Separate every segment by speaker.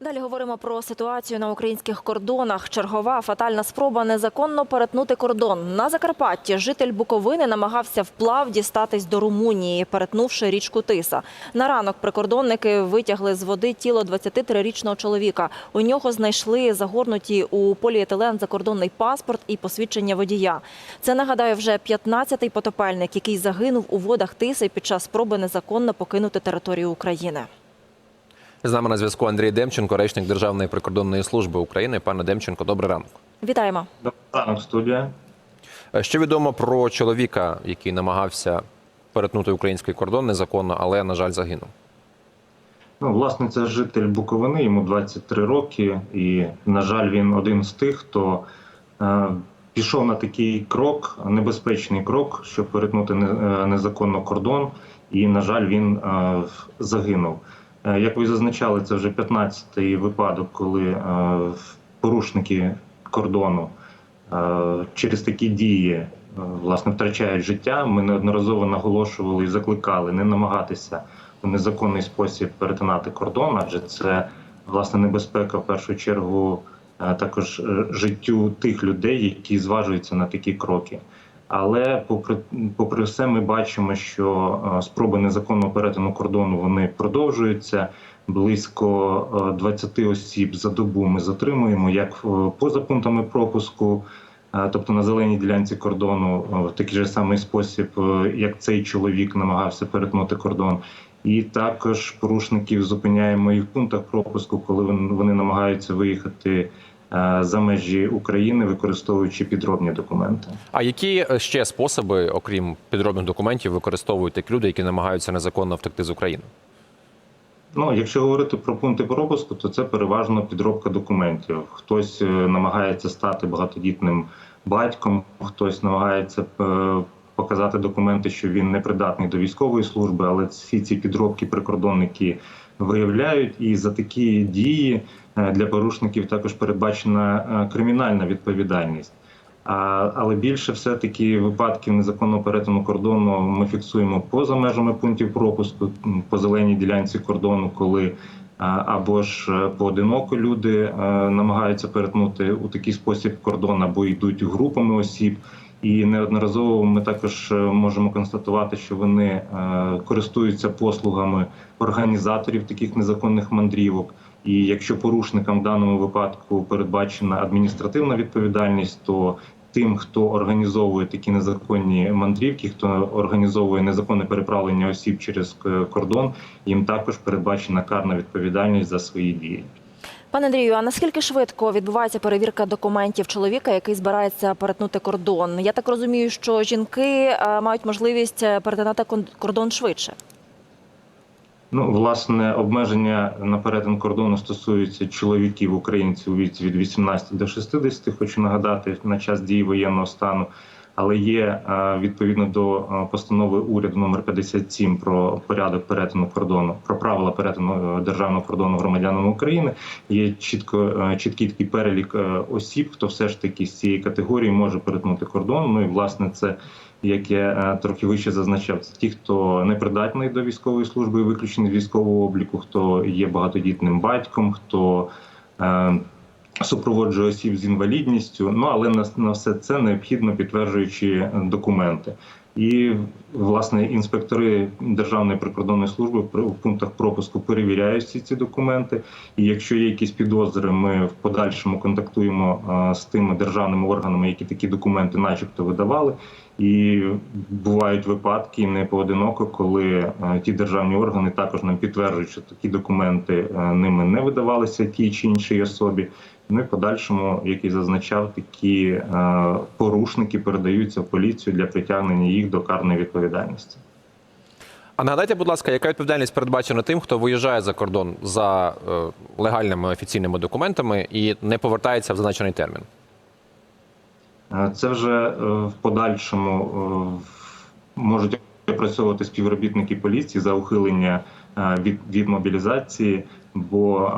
Speaker 1: Далі говоримо про ситуацію на українських кордонах. Чергова фатальна спроба незаконно перетнути кордон. На Закарпатті житель Буковини намагався вплав дістатись до Румунії, перетнувши річку Тиса. На ранок прикордонники витягли з води тіло 23-річного чоловіка. У нього знайшли загорнуті у поліетилен закордонний паспорт і посвідчення водія. Це нагадаю вже 15-й потопельник, який загинув у водах Тиси під час спроби незаконно покинути територію України.
Speaker 2: З нами на зв'язку Андрій Демченко, речник Державної прикордонної служби України. Пане Демченко, добрий ранок.
Speaker 1: Вітаємо.
Speaker 3: Добрий ранок, студія.
Speaker 2: Е, Що відомо про чоловіка, який намагався перетнути український кордон незаконно, але на жаль загинув.
Speaker 3: Ну, власне, це житель Буковини, йому 23 роки, і, на жаль, він один з тих, хто е, пішов на такий крок, небезпечний крок, щоб перетнути е, незаконно кордон, і, на жаль, він е, загинув. Е, як ви зазначали, це вже 15-й випадок, коли е, порушники кордону е, через такі дії власне втрачають життя. Ми неодноразово наголошували і закликали не намагатися у незаконний спосіб перетинати кордон, адже це власне небезпека в першу чергу також життю тих людей, які зважуються на такі кроки. Але попри попри все, ми бачимо, що е, спроби незаконного перетину кордону вони продовжуються. Близько е, 20 осіб за добу ми затримуємо як е, поза пунктами пропуску, е, тобто на зеленій ділянці кордону, е, в такий же самий спосіб, е, як цей чоловік намагався перетнути кордон. І також порушників зупиняємо і в пунктах пропуску, коли вони намагаються виїхати е, за межі України, використовуючи підробні документи.
Speaker 2: А які е, ще способи, окрім підробних документів, використовують такі люди, які намагаються незаконно втекти з України?
Speaker 3: Ну, якщо говорити про пункти пропуску, то це переважно підробка документів. Хтось е, намагається стати багатодітним батьком, хтось намагається е, показати документи, що він не придатний до військової служби, але всі ці підробки прикордонники виявляють. І за такі дії е, для порушників також передбачена е, кримінальна відповідальність. Але більше все-таки випадків незаконного перетину кордону ми фіксуємо поза межами пунктів пропуску по зеленій ділянці кордону, коли або ж е, поодиноко люди е, намагаються перетнути у такий спосіб кордон, або йдуть групами осіб. І неодноразово ми також е, можемо констатувати, що вони е, користуються послугами організаторів таких незаконних мандрівок. І якщо порушникам в даному випадку передбачена адміністративна відповідальність, то тим, хто організовує такі незаконні мандрівки, хто організовує незаконне переправлення осіб через е, кордон, їм також передбачена карна відповідальність за свої дії.
Speaker 1: Пане Андрію, а наскільки швидко відбувається перевірка документів чоловіка, який збирається перетнути кордон? Я так розумію, що жінки е, мають можливість е, перетинати кордон швидше.
Speaker 3: Ну, власне, обмеження на перетин кордону стосуються чоловіків українців у віці від 18 до 60, Хочу нагадати на час дії воєнного стану. Але є е, відповідно до е, постанови уряду номер 57 про порядок перетину кордону, про правила перетину е, державного кордону громадянами України. Є чітко чіткий такий перелік осіб, хто все ж таки з цієї категорії може перетнути кордон. Ну і власне це як я трохи вище зазначав, це ті, хто не придатний до військової служби, виключений з військового обліку, хто є багатодітним батьком, хто супроводжує осіб з інвалідністю. Ну але на, на все це необхідно підтверджуючі документи. І власне інспектори Державної прикордонної служби в пунктах пропуску перевіряють всі ці документи. І якщо є якісь підозри, ми в подальшому контактуємо е, з тими державними органами, які такі документи, начебто, видавали. І бувають випадки не поодиноко, коли е, ті державні органи також нам підтверджують, що такі документи е, ними не видавалися тій чи іншій особі. Ну і в подальшому, як і зазначав, такі е, порушники передаються в поліцію для притягнення їх до карної відповідальності.
Speaker 2: А нагадайте, будь ласка, яка відповідальність передбачена тим, хто виїжджає за кордон за е, легальними офіційними документами і не повертається в зазначений термін?
Speaker 3: Е, Це вже в подальшому можуть опрацьовувати співробітники поліції за ухилення від, від мобілізації, бо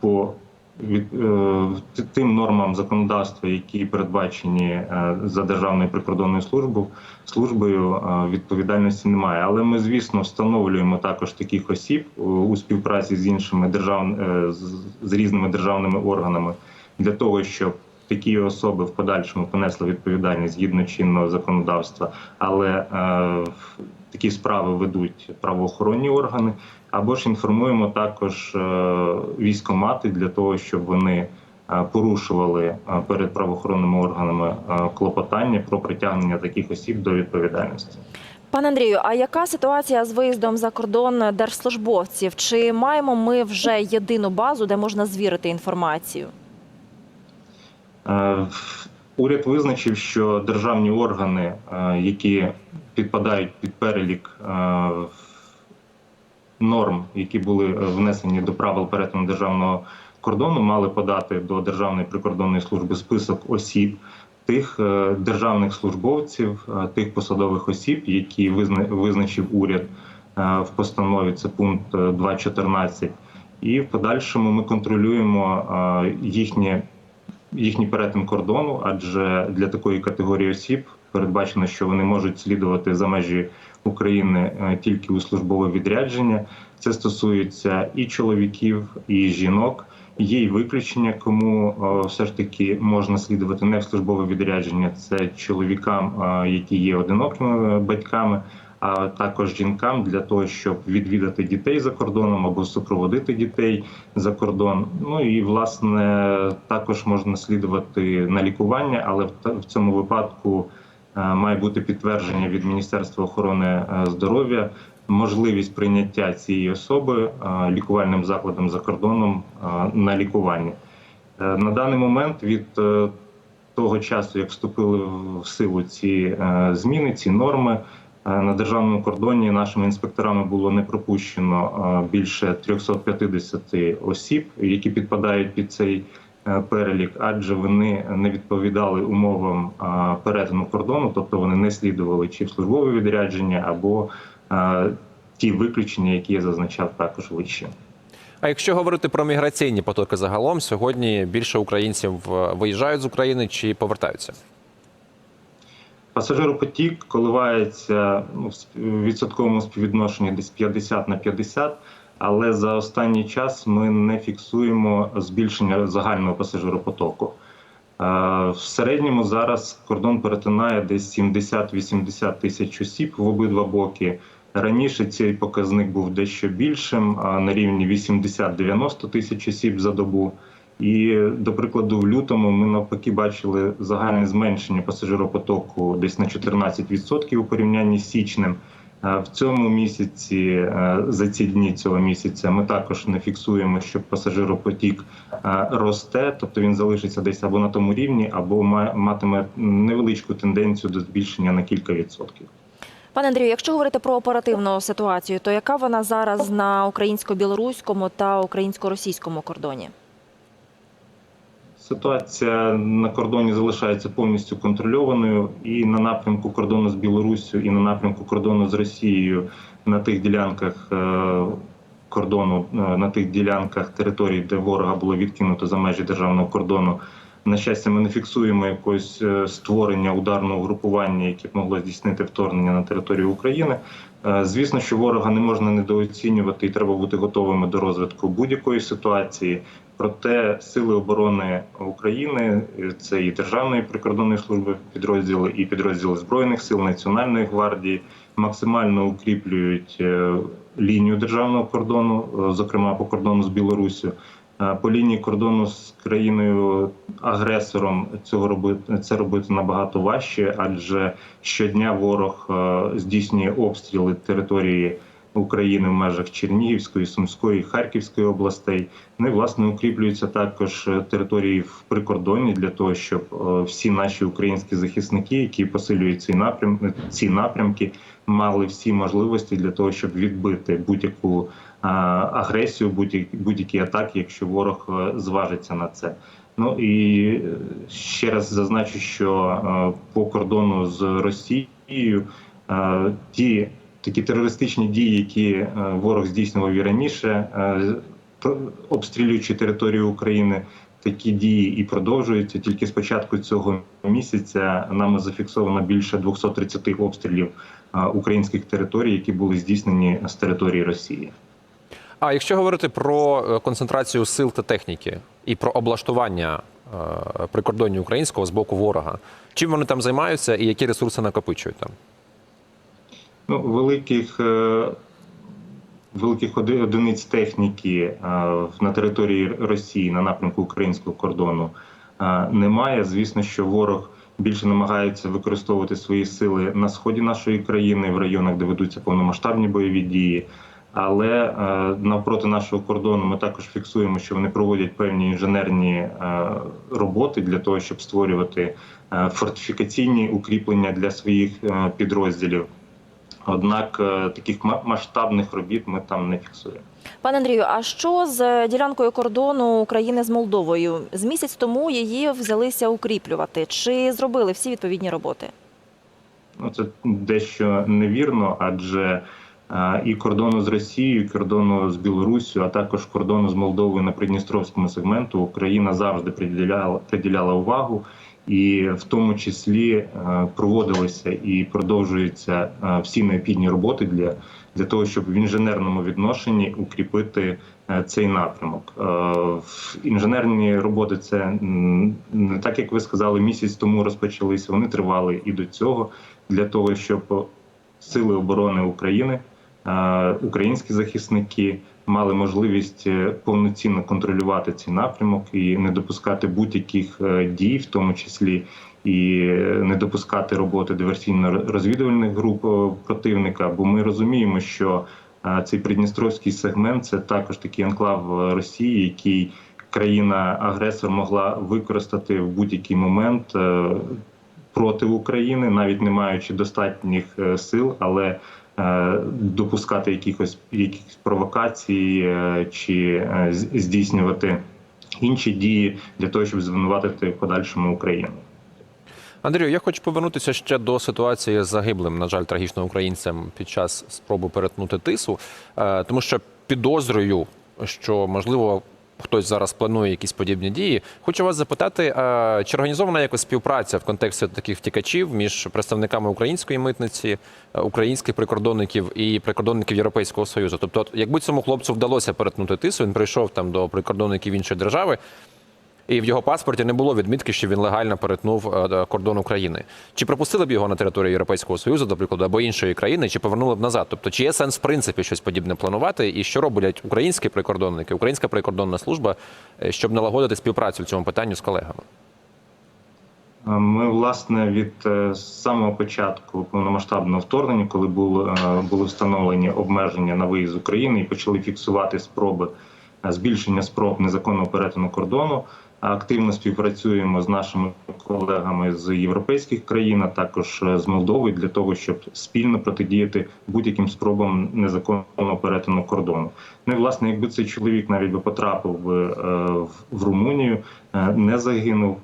Speaker 3: по від е, тим нормам законодавства, які передбачені е, за державною прикордонною службою, службою е, відповідальності немає. Але ми, звісно, встановлюємо також таких осіб у співпраці з іншими держав з- різними державними органами для того, щоб такі особи в подальшому понесли відповідальність згідно чинного законодавства, але е, такі справи ведуть правоохоронні органи. Або ж інформуємо також е, військомати для того, щоб вони е, порушували е, перед правоохоронними органами клопотання про притягнення таких осіб до відповідальності.
Speaker 1: Пане Андрію, а яка ситуація з виїздом за кордон держслужбовців? Чи маємо ми вже єдину базу, де можна звірити інформацію?
Speaker 3: Уряд визначив, що державні органи, які підпадають під перелік норм, які були е, внесені до правил перетину державного кордону, мали подати до Державної прикордонної служби список осіб. Тих е, державних службовців, е, тих посадових осіб, які визна- визначив уряд в постанові, це пункт е, 2.14. І в подальшому ми контролюємо їхнє їхній перетин кордону, адже для такої категорії осіб передбачено, що вони можуть слідувати за межі України е, тільки у службове відрядження. Це стосується і чоловіків, і жінок. Є й виключення, кому е, все ж таки можна слідувати не в службове відрядження. Це чоловікам, е, які є одинокими батьками, а також жінкам для того, щоб відвідати дітей за кордоном або супроводити дітей за кордон. Ну і власне також можна слідувати на лікування, але в цьому випадку має бути підтвердження від Міністерства охорони е, здоров'я. Можливість прийняття цієї особи е, лікувальним закладом за кордоном е, на лікування Е, на даний момент від е, того часу, як вступили в силу ці е, зміни, ці норми, е, на державному кордоні нашими інспекторами було не пропущено е, більше 350 осіб, які підпадають під цей е, перелік, адже вони не відповідали умовам е, перетину кордону, тобто вони не слідували чи в службове відрядження або е, ті виключення, які я зазначав також вище.
Speaker 2: А якщо говорити про міграційні потоки загалом, сьогодні більше українців е, виїжджають з України чи повертаються?
Speaker 3: Пасажиропотік коливається ну, в відсотковому співвідношенні десь 50 на 50, але за останній час ми не фіксуємо збільшення загального пасажиропотоку. Е, В середньому зараз кордон перетинає десь 70-80 тисяч осіб в обидва боки. Раніше цей показник був дещо більшим, на рівні 80-90 тисяч осіб за добу. І до прикладу, в лютому ми навпаки бачили загальне зменшення пасажиропотоку десь на 14% у порівнянні з січнем. В цьому місяці, е, за ці дні цього місяця, ми також не фіксуємо, що пасажиропотік е, росте, тобто він залишиться десь або на тому рівні, або ма- матиме невеличку тенденцію до збільшення на кілька відсотків.
Speaker 1: Пане Андрію, якщо говорити про оперативну ситуацію, то яка вона зараз на українсько-білоруському та українсько-російському кордоні?
Speaker 3: Ситуація на кордоні залишається повністю контрольованою і на напрямку кордону з Білоруссю, і на напрямку кордону з Росією на тих ділянках е, кордону, е, на тих ділянках територій, де ворога було відкинуто за межі державного кордону. На щастя, ми не фіксуємо якогось е, створення ударного групування, яке б могло здійснити вторгнення на територію України. Звісно, що ворога не можна недооцінювати, і треба бути готовими до розвитку будь-якої ситуації. Проте сили оборони України, е, це і Державної прикордонної служби підрозділи, і підрозділи збройних сил Національної гвардії максимально укріплюють е, лінію державного кордону, е, зокрема по кордону з Білоруссю. Е, По лінії кордону з країною агресором цього робити це робити набагато важче, адже щодня ворог здійснює обстріли території України в межах Чернігівської, Сумської, Харківської областей. Ну і власне укріплюються також е, території в прикордонні для того, щоб е, всі наші українські захисники, які посилюють ці напрям, ці напрямки, мали всі можливості для того, щоб відбити будь-яку агресію, будь-які атаки, якщо ворог е, зважиться на це. Ну і е, ще раз зазначу, що е, по кордону з Росією е, ті такі терористичні дії, які е, ворог здійснював і раніше, е, обстрілюючи територію України. Такі дії і продовжуються. Тільки з початку цього місяця нами зафіксовано більше 230 обстрілів українських територій, які були здійснені з території Росії.
Speaker 2: А якщо говорити про е, концентрацію сил та техніки і про облаштування е, прикордоння українського з боку ворога, чим вони там займаються і які ресурси накопичують там?
Speaker 3: Ну, великих, е, великих оди- одиниць техніки е, на території Росії на напрямку українського кордону е, немає. Звісно, що ворог більше намагається використовувати свої сили на сході нашої країни, в районах, де ведуться повномасштабні бойові дії. Але навпроти нашого кордону ми також фіксуємо, що вони проводять певні інженерні роботи для того, щоб створювати фортифікаційні укріплення для своїх підрозділів. Однак е, таких ма- масштабних робіт ми там не фіксуємо.
Speaker 1: Пане Андрію, а що з ділянкою кордону України з Молдовою? З місяць тому її взялися укріплювати. Чи зробили всі відповідні роботи?
Speaker 3: Ну це дещо невірно, адже е, і кордону з Росією, і кордону з Білоруссю, а також кордону з Молдовою на Придністровському сегменту Україна завжди приділяла приділяла увагу, і в тому числі е, проводилися і продовжуються е, всі необхідні роботи для, для того, щоб в інженерному відношенні укріпити е, цей напрямок. Інженерні роботи це не так, як ви сказали, місяць тому розпочалися. Вони тривали і до цього для того, щоб сили оборони України, українські захисники мали можливість е, повноцінно контролювати цей напрямок і не допускати будь-яких е, дій, в тому числі і е, не допускати роботи диверсійно-розвідувальних груп противника. Бо ми розуміємо, що цей придністровський сегмент це також такий анклав Росії, який країна-агресор могла використати в будь-який момент проти України, навіть не маючи достатніх сил, але допускати якихось якихось провокацій е, чи е, здійснювати інші дії для того, щоб звинуватити в подальшому Україну.
Speaker 2: Андрію, я хочу повернутися ще до ситуації з загиблим, на жаль, трагічно українцем під час спроби перетнути тису, Е, тому що підозрюю, що можливо. Хтось зараз планує якісь подібні дії. Хочу вас запитати, чи організована якось співпраця в контексті таких втікачів між представниками української митниці, е, українських прикордонників і прикордонників Європейського союзу? Тобто, якби цьому хлопцю вдалося перетнути тису, він прийшов там до прикордонників іншої держави, і в його паспорті не було відмітки, що він легально перетнув е, кордон України. Чи пропустили б його на територію Європейського Союзу, до прикладу, або іншої країни, чи повернули б назад? Тобто, чи є сенс в принципі щось подібне планувати, і що роблять українські прикордонники, українська прикордонна служба, е, щоб налагодити співпрацю в цьому питанні з колегами?
Speaker 3: Ми власне від е, самого початку повномасштабного вторгнення, коли було, е, були встановлені обмеження на виїзд з України і почали фіксувати спроби е, збільшення спроб незаконного перетину кордону. Активно співпрацюємо з нашими колегами з європейських країн, а також е, з Молдовою для того, щоб спільно протидіяти будь-яким спробам незаконного перетину кордону. Ну власне, якби цей чоловік навіть би потрапив би е, в- в Румунію, е, не загинув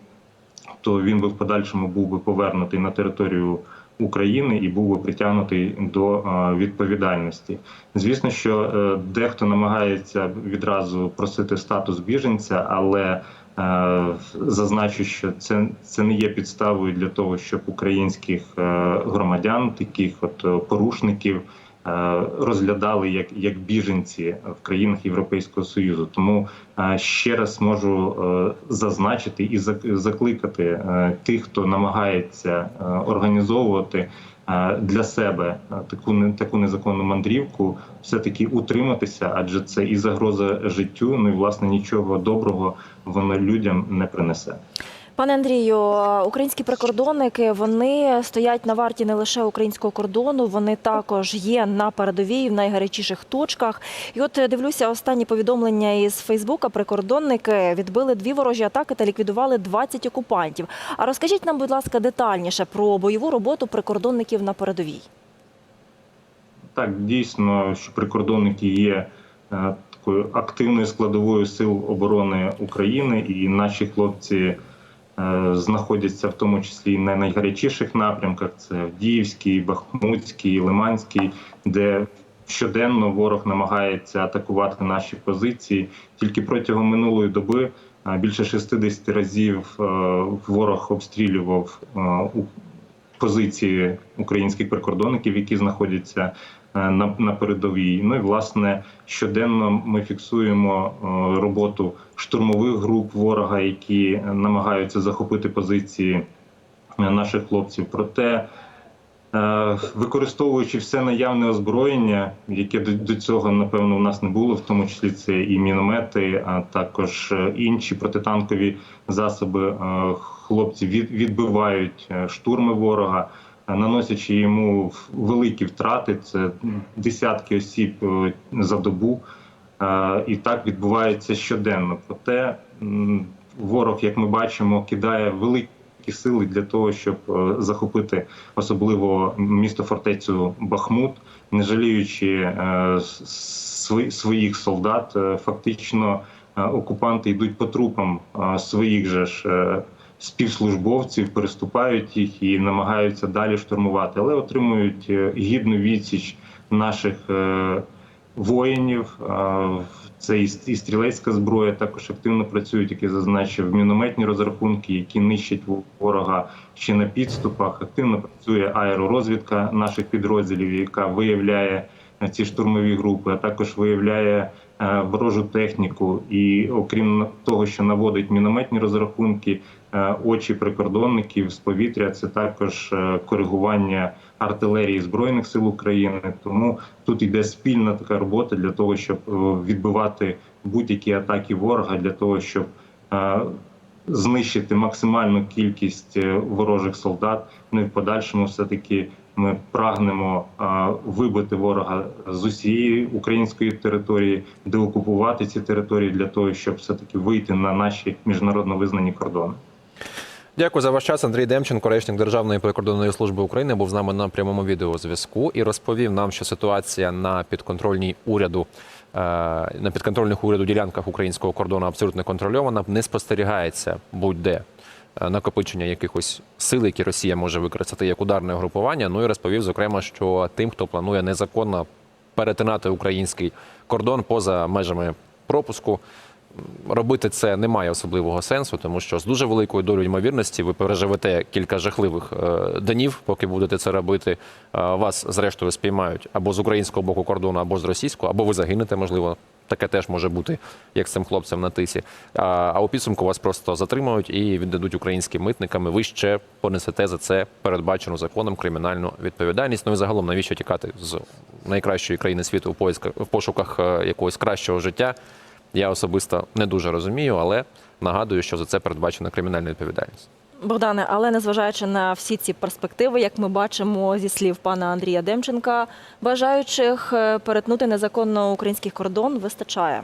Speaker 3: то він би в подальшому був би повернутий на територію України і був би притягнутий до відповідальності. Звісно, що е, дехто намагається відразу просити статус біженця, але е, зазначу, що це, це не є підставою для того, щоб українських е, громадян, таких от порушників. Е, Розглядали як, як біженці в країнах Європейського союзу, тому е, ще раз можу е, зазначити і зак- закликати тих, хто намагається організовувати для себе таку не таку незаконну мандрівку, все таки утриматися, адже це і загроза життю. Ну і власне нічого доброго воно людям не принесе.
Speaker 1: Пане Андрію, українські прикордонники вони стоять на варті не лише українського кордону, вони також є на передовій в найгарячіших точках. І от е, дивлюся останні повідомлення із Фейсбука. Прикордонники відбили дві ворожі атаки та ліквідували 20 окупантів. А розкажіть нам, будь ласка, детальніше про бойову роботу прикордонників на передовій.
Speaker 3: Так, дійсно, що прикордонники є е, такою активною складовою сил оборони України, і наші хлопці знаходяться в тому числі на найгарячіших напрямках: це Авдіївський, Бахмутський, Лиманський, де щоденно ворог намагається атакувати наші позиції. Тільки протягом минулої доби е, більше 60 разів е, ворог обстрілював е, позиції українських прикордонників, які знаходяться е, на, на передовій. Ну і власне щоденно ми фіксуємо е, роботу штурмових груп ворога, які намагаються захопити позиції е, наших хлопців. Проте, е, використовуючи все наявне озброєння, яке до, цього напевно у нас не було, в тому числі це і міномети, а також е, інші протитанкові засоби, е, хлопці відбивають е, штурми ворога. Наносячи йому великі втрати, це десятки осіб е, за добу, Е, і так відбувається щоденно. Проте ворог, як ми бачимо, кидає великі сили для того, щоб е, захопити особливо місто фортецю Бахмут, не жаліючи своїх солдат. Фактично окупанти йдуть по трупам своїх же ж. Співслужбовців переступають їх і намагаються далі штурмувати, але отримують е, гідну відсіч наших е, воїнів. Це і стрілецька зброя також активно працюють, як я зазначив, мінометні розрахунки, які нищать ворога ще на підступах. Активно працює аеророзвідка наших підрозділів, яка виявляє е, ці штурмові групи, а також виявляє ворожу техніку. І окрім того, що наводить мінометні розрахунки, очі прикордонників з повітря, це також е, коригування артилерії збройних сил України. Тому тут йде спільна така робота для того, щоб е, відбивати будь-які атаки ворога, для того, щоб е, знищити максимальну кількість е, ворожих солдат. Ну і в подальшому, все таки, ми прагнемо е, вибити ворога з усієї української території, деокупувати ці території для того, щоб все таки вийти на наші міжнародно визнані кордони.
Speaker 2: Дякую за ваш час. Андрій Демченко, речник Державної прикордонної служби України, був з нами на прямому відеозв'язку і розповів нам, що ситуація на підконтрольній уряду е, на підконтрольних уряду ділянках українського кордону абсолютно контрольована. Не спостерігається будь-де е, накопичення якихось сил, які Росія може використати як ударне групування. Ну і розповів, зокрема, що тим, хто планує незаконно перетинати український кордон поза межами пропуску. Робити це немає особливого сенсу, тому що з дуже великою долею ймовірності ви переживете кілька жахливих е, днів, поки будете це робити. Е, Вас зрештою спіймають або з українського боку кордону, або з російського, або ви загинете, можливо. Таке теж може бути, як з цим хлопцем на тисі. А, а у підсумку вас просто затримають і віддадуть українським митникам. і Ви ще понесете за це передбачену законом кримінальну відповідальність. Ну і загалом навіщо тікати з найкращої країни світу в пошуках е, якогось кращого життя? Я особисто не дуже розумію, але нагадую, що за це передбачена кримінальна відповідальність.
Speaker 1: Богдане, але незважаючи на всі ці перспективи, як ми бачимо зі слів пана Андрія Демченка, бажаючих е, перетнути незаконно український кордон вистачає.